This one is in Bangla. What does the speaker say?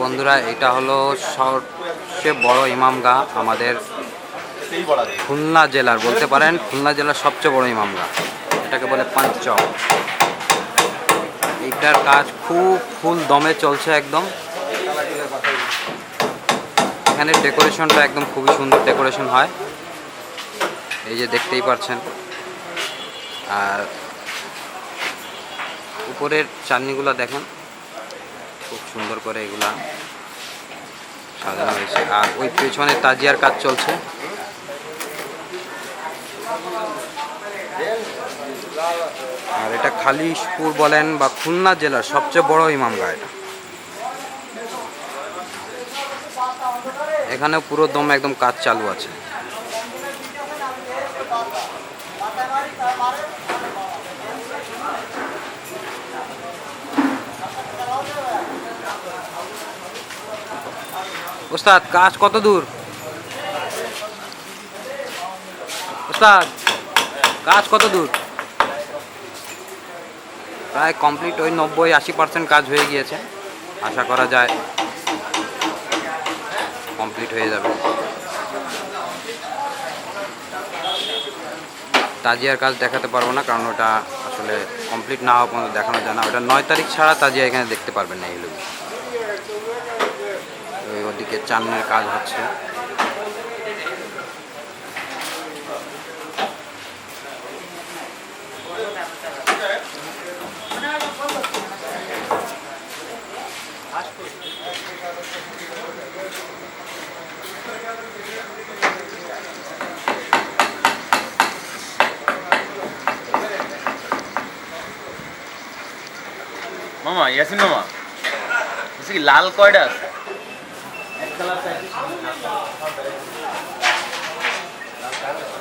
বন্ধুরা, এটা হলো সবচেয়ে বড় ইমামগা আমাদের খুলনা জেলার, বলতে পারেন খুলনা জেলার সবচেয়ে বড় ইমামগা এটাকে বলে পাঞ্চক এইটার কাজ খুব ফুল দমে চলছে একদম। এখানে ডেকোরেশনটা একদম খুবই সুন্দর ডেকোরেশন হয়। এই যে দেখতেই পাচ্ছেন। আর উপরের চাটনিগুলো দেখেন। খুব সুন্দর করে এগুলা সাজানো হয়েছে। আর ওই পেছনে তাজিয়ার কাজ চলছে। আর এটা খালিশপুর বলেন বা খুলনা জেলার সবচেয়ে বড় ইমামগা এটা। এখানে পুরো দম একদম কাজ চালু আছে। ওস্তাদ, কাজ কত দূর? ওস্তাদ, কাজ কত দূর? প্রায় কমপ্লিট ওই নব্বই আশি পার্সেন্ট কাজ হয়ে গিয়েছে। আশা করা যায় কমপ্লিট হয়ে যাবে। তাজিয়ার কাজ দেখাতে পারব না, কারণ ওটা আসলে কমপ্লিট না হওয়া পর্যন্ত দেখানো যায় না। ওটা নয় তারিখ ছাড়া তাজিয়া এখানে দেখতে পারবেন না এগুলো ওদিকে চান্নের কাজ হচ্ছে। মামা ইয়াসিন মামা কি লাল কয়টা আছে? selesai. Selamat.